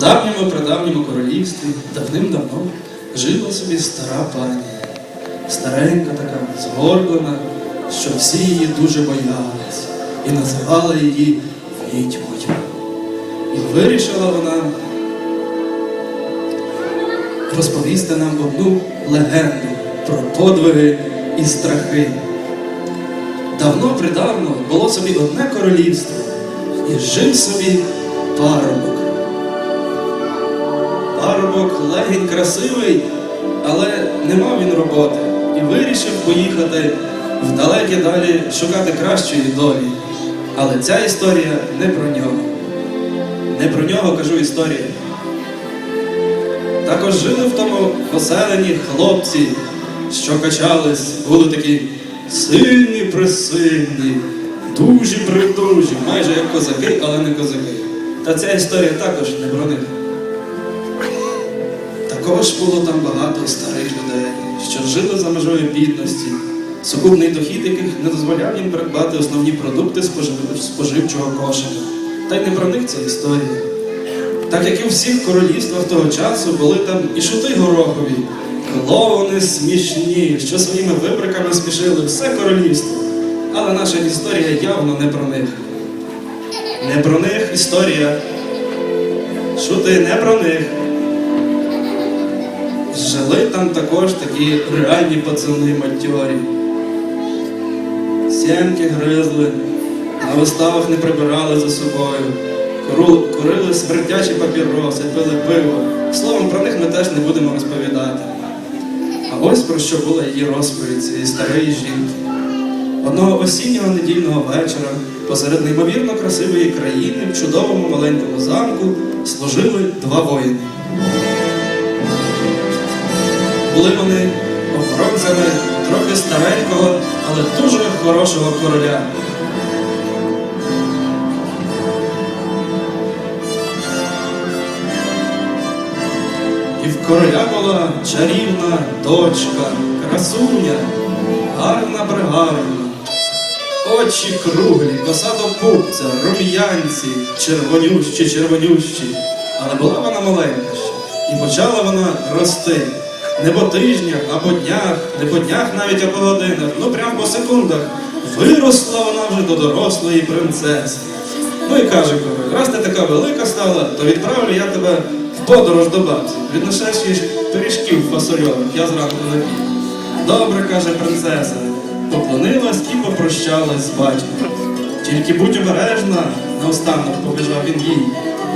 Давньому прадавньому королівстві давним-давно жила собі стара пані. Старенька така, згорблена, що всі її дуже боялись і називали її відьмою. І вирішила вона розповісти нам одну легенду про подвиги і страхи. Давно придавно було собі одне королівство, і жив собі парубок. Парубок легень красивий, але не мав він роботи і вирішив поїхати в далекі далі шукати кращої долі. Але ця історія не про нього. Не про нього кажу історія. Також жили в тому поселенні хлопці, що качались, були такі сильні присильні, дужі придужі, майже як козаки, але не козаки. Та ця історія також не про них. Також було там багато старих людей, що жили за межою бідності, сукупний дохід яких не дозволяв їм придбати основні продукти споживчого кошика. Та й не про них ця історія. Так як і у всіх королівствах того часу були там і шути горохові, клоуни смішні, що своїми вибриками смішили все королівство. Але наша історія явно не про них. Не про них історія. Шути не про них. Жили там також такі реальні пацани матьорі. Сімки гризли, на виставах не прибирали за собою, курили смертячі папіроси, пили пиво. Словом, про них ми теж не будемо розповідати. А ось про що була її розповідь цієї старої жінки. Одного осіннього недільного вечора посеред неймовірно красивої країни в чудовому маленькому замку служили два воїни. Були вони охоронцями трохи старенького, але дуже хорошого короля. І в короля була чарівна дочка, красуня, гарна пригарна. Очі круглі, коса до пупця, рум'янці, червонющі, червонющі. Але була вона маленька ще, і почала вона рости. Не по тижнях, а по днях, не по днях навіть, а по годинах, ну прям по секундах. Виросла вона вже до дорослої принцеси. Ну і каже король, раз ти така велика стала, то відправлю я тебе в подорож до бабці. Віднесеш їй пиріжків фасольових, я зранку напів. Добре, каже принцеса, поклонилась і попрощалась з батьком. Тільки будь обережна, наостанок побіжав він їй,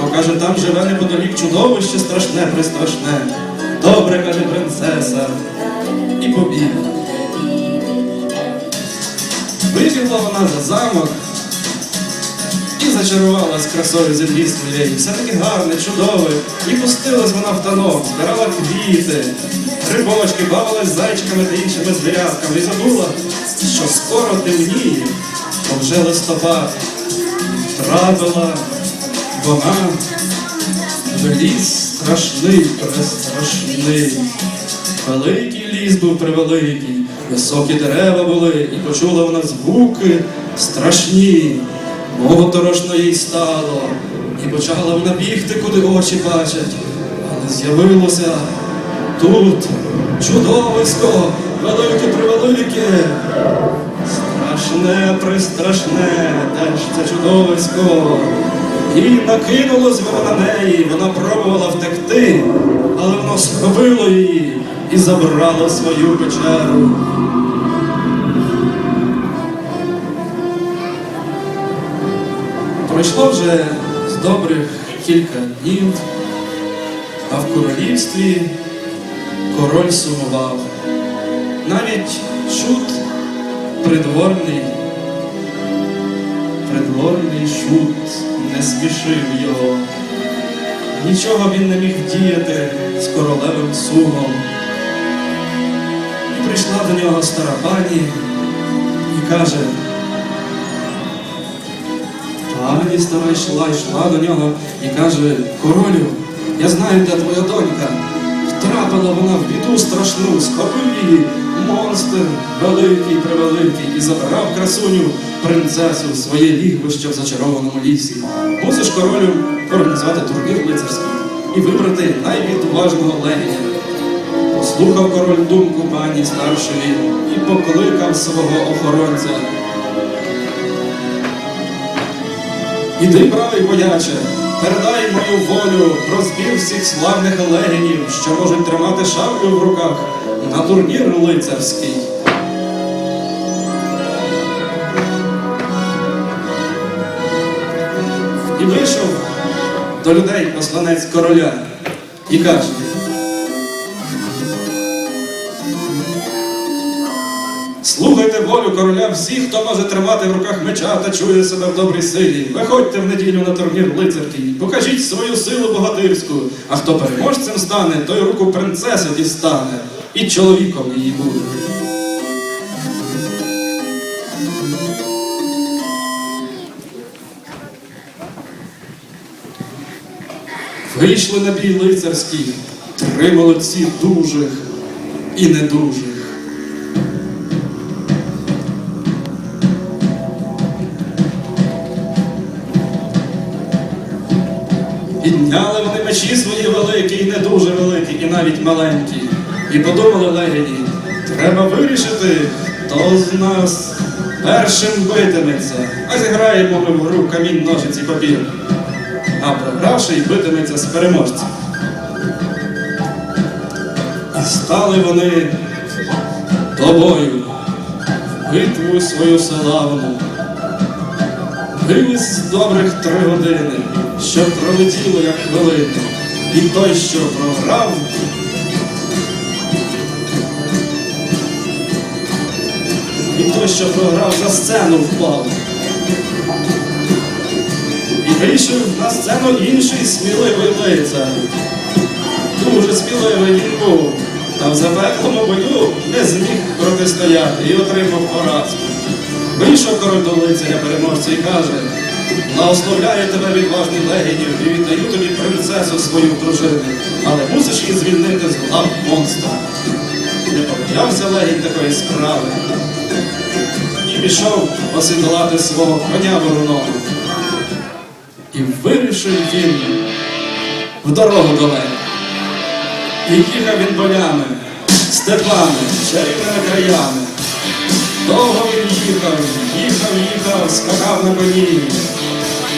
бо каже, там живе неподалік чудовище страшне, пристрашне. Добре, каже принцеса, і побігла. Вибігла вона за замок і зачарувалась красою землі своєї. Все таки гарне, чудове. І пустилась вона в танок, збирала квіти, грибочки, бавилась з зайчиками та іншими звірятками і забула, що скоро темніє, бо вже листопад. Трапила вона ліс страшний, престрашний. Великий ліс був превеликий, високі дерева були, і почула вона звуки страшні. Моторошно їй стало, і почала вона бігти, куди очі бачать. Але з'явилося тут чудовисько, велике превелике. Страшне, пристрашне, де ж це чудовисько. І накинулось воно на неї, вона пробувала втекти, але воно схопило її і забрало свою печеру. Пройшло вже з добрих кілька днів, а в королівстві король сумував. Навіть шут придворний, придворний шут не смішив його. Нічого він не міг вдіяти з королевим сумом. І прийшла до нього стара пані і каже, Пані стара йшла, йшла до нього і каже, королю, я знаю, де твоя донька. Втрапила вона в біду страшну, схопив її монстр великий, превеликий, і забирав красуню принцесу в своє лігвище в зачарованому лісі. Мусиш королю організувати турнір лицарський. і вибрати найвідважного легеня. Послухав король думку пані старшої і покликав свого охоронця. Іди, правий вояче, передай мою волю про всіх славних легенів, що можуть тримати шаблю в руках на турнір лицарський. І вийшов до людей посланець короля і каже. Короля всіх, хто може тримати в руках меча та чує себе в добрій силі. Виходьте в неділю на турнір лицарський, покажіть свою силу богатирську. А хто переможцем стане, той руку принцеси дістане, і чоловіком її буде. Вийшли на бій лицарський, три молодці дужих і недужих. Підняли вони мечі свої великі і не дуже великі, і навіть маленькі. І подумали легені, треба вирішити, хто з нас першим битиметься, а зіграємо ми в гру камінь, ножиці, папір. А програвший битиметься з переможцем. І стали вони тобою, битву свою славну. Виніс добрих три години, що пролетіло, як хвилини, і той, що програв, і той, що програв, за сцену впав. І вийшов на сцену інший сміливий лицар. Дуже сміливий він був, та в запеклому бою не зміг протистояти і отримав поразку. Вийшов король до лицаря переможця і каже, благословляю тебе відважний легенів і віддаю тобі принцесу свою дружину, але мусиш її звільнити з лап монстра. Не побоявся легінь такої справи і пішов осідлати свого коня вороного. І вирішив він в дорогу до легень. І їхав він полями, степами, чарівними краями. Довго він їхав, їхав, їхав, скакав на коні,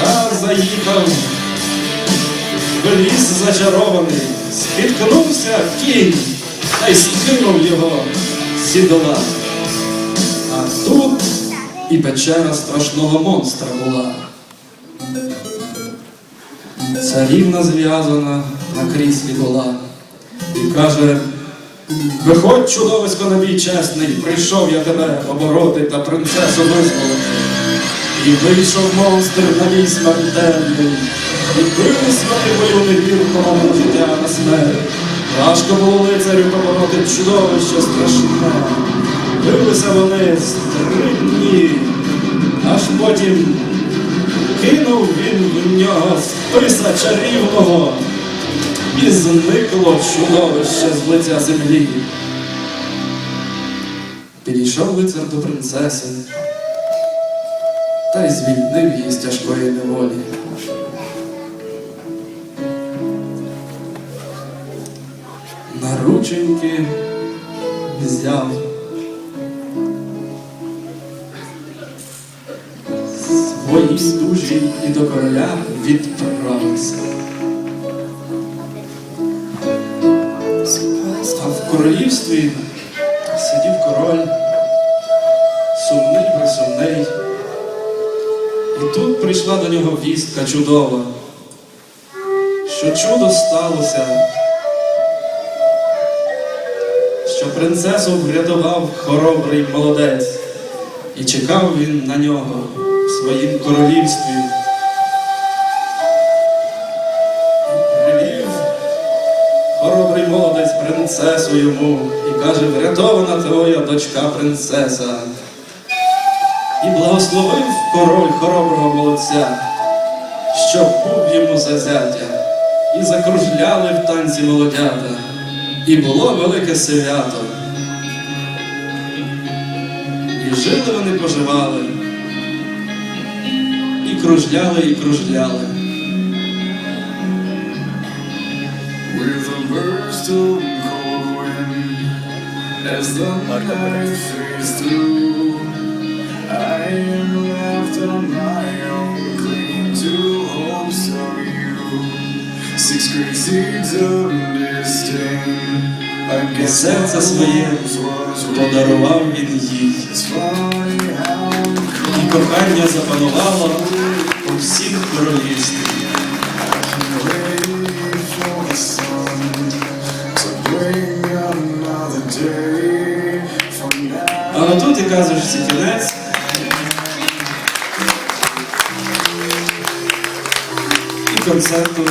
та заїхав в ліс зачарований, спіткнувся кінь та й скинув його з сідола. А тут і печера страшного монстра була. Царівна зв'язана на кріслі була і каже, Виходь, чудовисько на бій чесний, прийшов я тебе обороти та принцесу визволити. І вийшов монстр на бій смертельний, і бились вони бою невірного життя на смерть. Важко було лицарю побороти чудовище страшне. Билися вони з три дні, аж потім кинув він в нього списа чарівного і зникло чудовище з лиця землі. Підійшов лицар до принцеси та й звільнив її з тяжкої неволі. На рученьки взяв свої дужі і до короля відправився. Королівстві сидів король, сумний присумний. І тут прийшла до нього вістка чудова, що чудо сталося, що принцесу врятував хоробрий молодець, і чекав він на нього в своїм королівстві. Принцесу йому і каже, врятована твоя дочка принцеса. І благословив король хороброго молодця, щоб був йому за зятя, і закружляли в танці молодята, і було велике свято. І жили вони поживали, і кружляли, і кружляли. burst of cold wind as the night fades through. I am left on my own, clinging to hopes of you. Six great seeds of disdain against Серце своє Подарував він їй, і кохання запанувало у всіх королівстві. Now. А отут що це кінець. І концерту